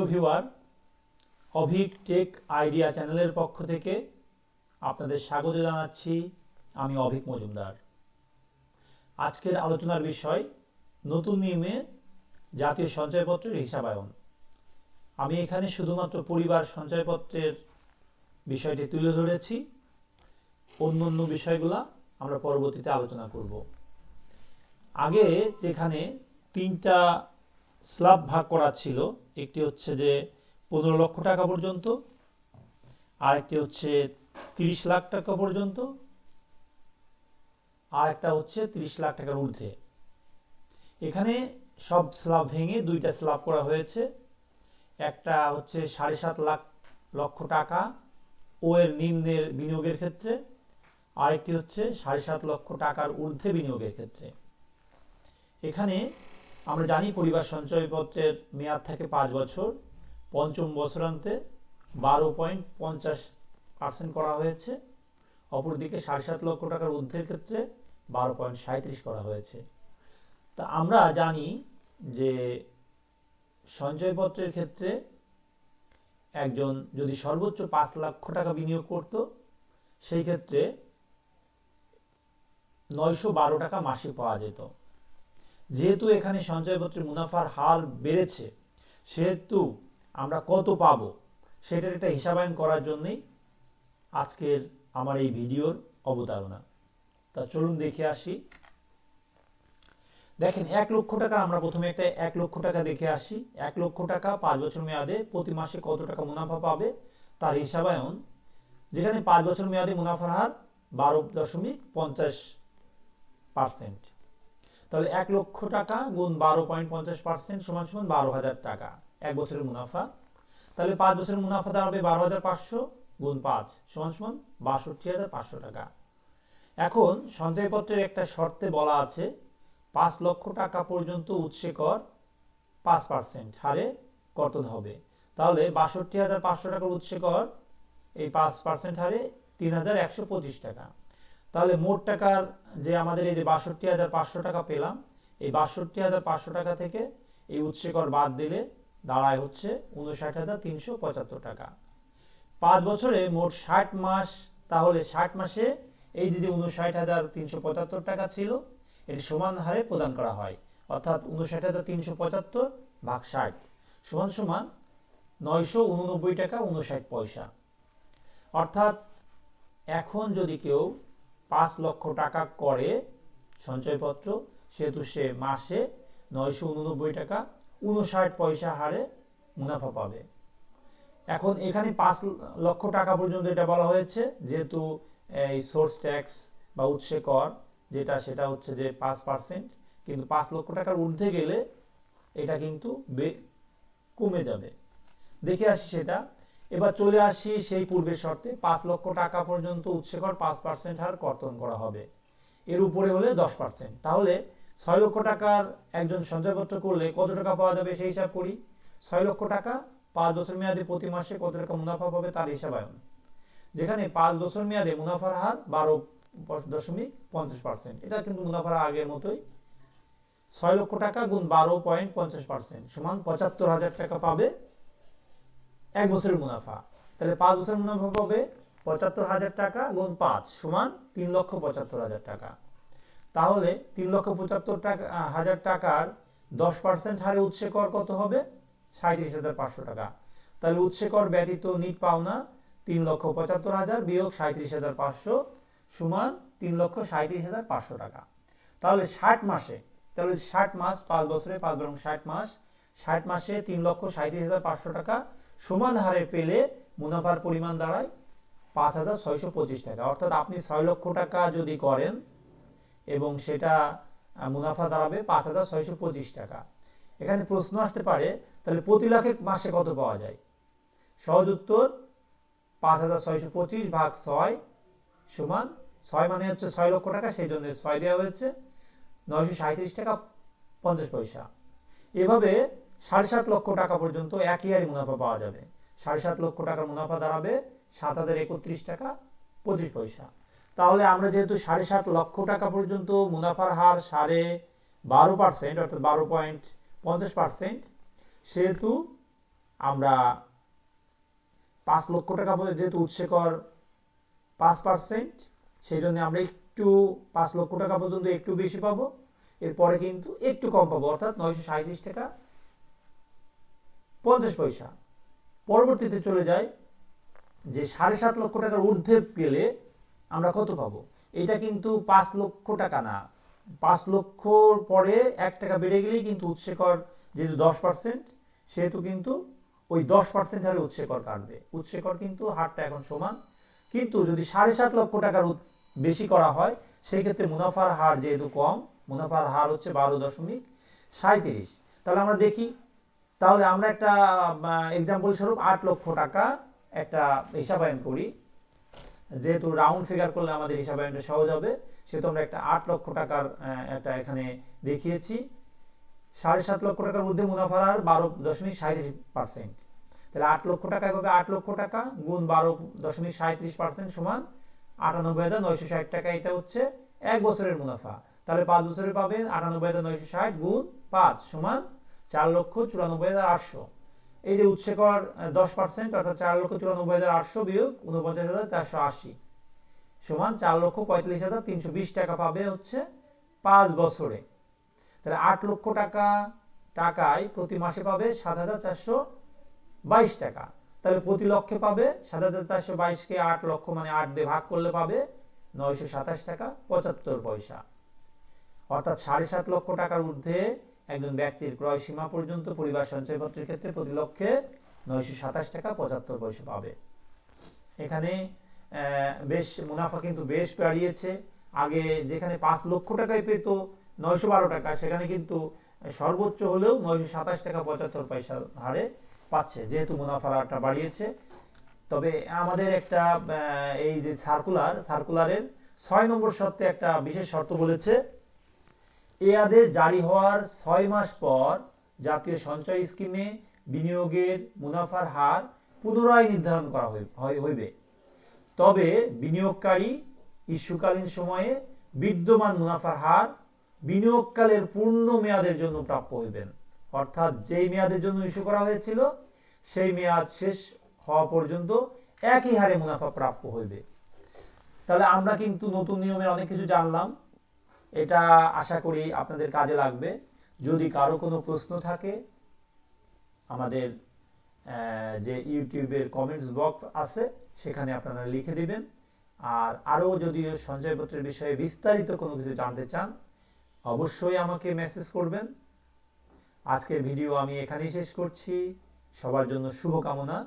Viewer Abhik take idea চ্যানেলের পক্ষ থেকে আপনাদের স্বাগত জানাচ্ছি। আমি অভিক মজুমদার। আজকের আলোচনার বিষয়, নতুন নিয়মে জাতীয় সঞ্চয়পত্রের হিসাবায়ন। আমি এখানে শুধুমাত্র পরিবার সঞ্চয়পত্রের বিষয়টি তুলে ধরেছি। অন্য অন্য বিষয়গুলো আমরা পরবর্তীতে আলোচনা করব। আগে যেখানে তিনটা স্ল্যাব ভাগ করা ছিল একটি হচ্ছে যে পনেরো লক্ষ টাকা পর্যন্ত, আরেকটি হচ্ছে তিরিশ লাখ টাকা পর্যন্ত আর একটা হচ্ছে তিরিশ লাখ টাকার ঊর্ধ্বে। এখানে সব স্ল্যাব ভেঙে দুইটা স্ল্যাব করা হয়েছে। একটা হচ্ছে সাড়ে সাত লাখ লক্ষ টাকা ও এর নিম্নের বিনিয়োগের ক্ষেত্রে, আরেকটি হচ্ছে সাড়ে সাত লক্ষ টাকার ঊর্ধ্বে বিনিয়োগের ক্ষেত্রে। এখানে আমরা জানি পরিবার সঞ্চয়পত্রের মেয়াদ থাকে পাঁচ বছর, পঞ্চম বছরান্তে বারো পয়েন্ট পঞ্চাশ পার্সেন্ট করা হয়েছে, অপরদিকে সাড়ে সাত লক্ষ টাকার ঊর্ধ্বের ক্ষেত্রে বারো পয়েন্ট সাঁত্রিশ করা হয়েছে। তা আমরা জানি যে সঞ্চয়পত্রের ক্ষেত্রে একজন যদি সর্বোচ্চ পাঁচ লক্ষ টাকা বিনিয়োগ করত, সেই ক্ষেত্রে নয়শো বারো টাকা মাসে পাওয়া যেত। যেহেতু এখানে সঞ্চয়পত্রের মুনাফার হার বেড়েছে, সেহেতু আমরা কত পাব? সেটার একটা হিসাবায়ন করার জন্যই আজকের আমার এই ভিডিওর অবতারণা। তা চলুন দেখে আসি। দেখেন, এক লক্ষ টাকা, আমরা প্রথমে একটা এক লক্ষ টাকা দেখে আসি। এক লক্ষ টাকা পাঁচ বছর মেয়াদে প্রতি মাসে কত টাকা মুনাফা পাবে? তার হিসাবায়ন, যেখানে পাঁচ বছর মেয়াদে মুনাফার হার বারো দশমিক পঞ্চাশ পার্সেন্ট। তাহলে এক লক্ষ টাকা গুণ বারো পয়েন্ট পঞ্চাশ পার্সেন্ট সমান সমান বারো হাজার টাকা, এক বছরের মুনাফা। তাহলে পাঁচ বছরের মুনাফা দাঁড়াবে বারো হাজার পাঁচশো গুণ পাঁচ সমান সমান বাষট্টি হাজার পাঁচশো টাকা। এখন সঞ্চয়পত্রের একটা শর্তে বলা আছে, পাঁচ লক্ষ টাকা পর্যন্ত উৎসে কর পাঁচ পার্সেন্ট হারে কর্তন হবে। তাহলে বাষট্টি হাজার পাঁচশো টাকার উৎসে কর এই পাঁচ পার্সেন্ট হারে তিন হাজার একশো পঁচিশ টাকা। তাহলে মোট টাকার যে আমাদের এই যে বাষট্টি হাজার পাঁচশো টাকা পেলাম, এই বাষট্টি হাজার পাঁচশো টাকা থেকে এই উৎসেকর বাদ দিলে দাঁড়ায় হচ্ছে উনষাট হাজার তিনশো পঁচাত্তর টাকা। পাঁচ বছরে মোট ষাট মাস, তাহলে ষাট মাসে এই যে উনষাট হাজার তিনশো পঁচাত্তর টাকা ছিল, এটি সমান হারে প্রদান করা হয়। অর্থাৎ উনষাট হাজার তিনশো পঁচাত্তর ভাগ ষাট সমান সমান নয়শো উননব্বই টাকা উনষাট পয়সা। অর্থাৎ এখন যদি কেউ পাঁচ লক্ষ টাকা করে সঞ্চয়পত্র, সেহেতু সে মাসে নয়শো উননব্বই টাকা উনষাট পয়সা হারে মুনাফা পাবে। এখন এখানে পাঁচ লক্ষ টাকা পর্যন্ত এটা বলা হয়েছে, যেহেতু এই সোর্স ট্যাক্স বা উৎসে কর, যেটা সেটা হচ্ছে যে পাঁচ পার্সেন্ট কিন্তু পাঁচ লক্ষ টাকার ঊর্ধ্বে গেলে এটা কিন্তু কমে যাবে। দেখে আসি সেটা। এবার চলে আসি সেই পূর্বের শর্তে, পাঁচ লক্ষ টাকা পর্যন্ত উৎসে কর পাঁচ পার্সেন্ট হার কর্তন করা হবে। এর উপরে হলে দশ পার্সেন্ট তাহলে ছয় লক্ষ টাকার একজন সঞ্চয়পত্র করলে কত টাকা পাওয়া যাবে সেই হিসাব করি। ছয় লক্ষ টাকা পাঁচ বছর মেয়াদে প্রতি মাসে কত টাকা মুনাফা পাবে তার হিসাবায়ন। যেখানে পাঁচ বছর মেয়াদে মুনাফার হার বারো দশমিক পঞ্চাশ পার্সেন্ট এটা কিন্তু মুনাফার আগের মতোই। ছয় লক্ষ টাকা গুণ বারো পয়েন্ট পঞ্চাশ পার্সেন্ট সমান পঁচাত্তর হাজার টাকা পাবে এক বছরের মুনাফা। তাহলে পাঁচ বছরের মুনাফা পাবে পঁচাত্তর হাজার টাকা গুণ পাঁচ সমান তিন লক্ষ পঁচাত্তর হাজার টাকা। তাহলে তিন লক্ষ পঁচাত্তর টাকা হাজার টাকার দশ পার্সেন্ট হারে উৎসে কর কত হবে? সাঁত্রিশ হাজার পাঁচশো টাকা। তাহলে উৎসে কর ব্যতীত নিট পাওনা তিন লক্ষ পঁচাত্তর হাজার বিয়োগ সাঁত্রিশ হাজার পাঁচশো সমান তিন লক্ষ সাঁত্রিশ হাজার পাঁচশো টাকা। তাহলে ষাট মাসে তাহলে ষাট মাস, পাঁচ বছরে পাঁচ বরং ষাট মাস, ষাট মাসে তিন লক্ষ সাঁত্রিশ হাজার পাঁচশো টাকা সমান হারে পেলে মুনাফার পরিমাণ দাঁড়ায় পাঁচ হাজার ছয়শো পঁচিশ টাকা। অর্থাৎ আপনি ছয় লক্ষ টাকা যদি করেন এবং সেটা মুনাফা দাঁড়াবে পাঁচ হাজার ছয়শো পঁচিশ টাকা। এখানে প্রশ্ন আসতে পারে, তাহলে প্রতি লাখে মাসে কত পাওয়া যায়? সহজ উত্তর, পাঁচ হাজার ছয়শো পঁচিশ ভাগ ছয় সমান, ছয় মানে হচ্ছে ছয় লক্ষ টাকা, সেই জন্য ছয় দেওয়া হয়েছে, নয়শো সাঁত্রিশ টাকা পঞ্চাশ পয়সা। এভাবে সাড়ে সাত লক্ষ টাকা পর্যন্ত এক ইয়ারই মুনাফা পাওয়া যাবে। সাড়ে সাত লক্ষ টাকার মুনাফা দাঁড়াবে সাত হাজার একত্রিশ টাকা পঁচিশ পয়সা। তাহলে আমরা যেহেতু সাড়ে সাত লক্ষ টাকা পর্যন্ত মুনাফার হার সাড়ে বারো পার্সেন্ট, অর্থাৎ বারো পয়েন্ট পঞ্চাশ পার্সেন্ট, সেহেতু আমরা পাঁচ লক্ষ টাকা পর্যন্ত যেহেতু উৎসে কর পাঁচ পার্সেন্ট, সেই জন্য আমরা একটু পাঁচ লক্ষ টাকা পর্যন্ত একটু বেশি পাবো। এরপরে কিন্তু একটু কম পাবো, অর্থাৎ নয়শো সাঁত্রিশ টাকা পঞ্চাশ পয়সা। পরবর্তীতে চলে যায় যে সাড়ে সাত লক্ষ টাকার ঊর্ধ্বে গেলে আমরা কত পাবো? এটা কিন্তু পাঁচ লক্ষ টাকা না। পাঁচ লক্ষর পরে এক টাকা বেড়ে গেলেই কিন্তু উৎসে কর যেহেতু দশ পার্সেন্ট, সেহেতু কিন্তু ওই দশ পার্সেন্ট হারে উৎসে কর কাটবে। উৎসে কর কিন্তু হারটা এখন সমান। কিন্তু যদি সাড়ে সাত লক্ষ টাকার বেশি করা হয়, সেই ক্ষেত্রে মুনাফার হার যেহেতু কম, মুনাফার হার হচ্ছে বারো দশমিক সাঁত্রিশ তাহলে আমরা দেখি তাহলে আমরা একটা এক্সাম্পল স্বরূপ আট লক্ষ টাকা একটা হিসাবায়ন করি। যেহেতু রাউন্ড ফিগার করলে আমাদের হিসাবায়নটা সহজ হবে, সেহেতু আমরা একটা আট লক্ষ টাকার একটা এখানে দেখিয়েছি। সাড়ে সাত লক্ষ টাকার মধ্যে মুনাফার হার বারো দশমিক সাঁত্রিশ পার্সেন্ট তাহলে আট লক্ষ টাকা এভাবে আট লক্ষ টাকা গুণ বারো দশমিক সাঁত্রিশ পার্সেন্ট সমান আটানব্বই হাজার নয়শো ষাট টাকা, এটা হচ্ছে এক বছরের মুনাফা। তাহলে পাঁচ বছরে পাবে আটানব্বই হাজার নয়শো ষাট গুণ পাঁচ সমান চার লক্ষ চুরানব্বই হাজার আটশো। এই যে উৎসে কর দশ পার্সেন্ট অর্থাৎ চার লক্ষ চুরানব্বই হাজার আটশো বিয়োগ উনপঞ্চাশ হাজার চারশো আশি। সমান চার লক্ষ পঁয়তাল্লিশ হাজার তিনশো বিশ টাকা পাবে হচ্ছে পাঁচ বছরে। তাহলে আট লক্ষ টাকা, টাকায় প্রতি মাসে পাবে সাত হাজার চারশো বাইশ টাকা। তাহলে প্রতি লক্ষে পাবে সাত হাজার চারশো বাইশকে আট লক্ষ মানে আট দিয়ে ভাগ করলে পাবে নয়শো সাতাশ টাকা পঁচাত্তর পয়সা। অর্থাৎ সাড়ে সাত লক্ষ টাকার ঊর্ধ্বে একজন ব্যক্তির ক্রয় সীমা পর্যন্ত পরিবার সঞ্চয়পত্রের ক্ষেত্রে প্রতি লক্ষে নয়শো সাতাশ টাকা পঁচাত্তর পয়সা পাবে। এখানে বেশ মুনাফা কিন্তু বেশ বাড়িয়েছে। আগে যেখানে পাঁচ লক্ষ টাকায় পেত, নয়শো বারো টাকা, সেখানে কিন্তু সর্বোচ্চ হলেও নয়শো সাতাশ টাকা পঁচাত্তর পয়সা হারে পাচ্ছে, যেহেতু মুনাফার হারটা বাড়িয়েছে। তবে আমাদের একটা এই যে সার্কুলার সার্কুলারের ছয় নম্বর শর্তে একটা বিশেষ শর্ত বলেছে এ আদেশ জারি হওয়ার ছয় মাস পর জাতীয় সঞ্চয় স্কিমে বিনিয়োগের মুনাফার হার পুনরায় নির্ধারণ করা হই- হইবে। তবে বিনিয়োগকারী ইস্যুকালীন সময়ে বিদ্যমান মুনাফার হার বিনিয়োগকালের পূর্ণ মেয়াদের জন্য প্রাপ্য হইবেন। অর্থাৎ যেই মেয়াদের জন্য ইস্যু করা হয়েছিল, সেই মেয়াদ শেষ হওয়া পর্যন্ত একই হারে মুনাফা প্রাপ্য হইবে। তাহলে আমরা কিন্তু নতুন নিয়মে অনেক কিছু জানলাম। এটা আশা করি আপনাদের কাজে লাগবে। যদি কারও কোনো প্রশ্ন থাকে, আমাদের যে ইউটিউবের কমেন্টস বক্স আছে, সেখানে আপনারা লিখে দিবেন। আর আরও যদি সঞ্চয়পত্রের বিষয়ে বিস্তারিত কোনো কিছু জানতে চান, অবশ্যই আমাকে মেসেজ করবেন। আজকের ভিডিও আমি এখানেই শেষ করছি। সবার জন্য শুভকামনা।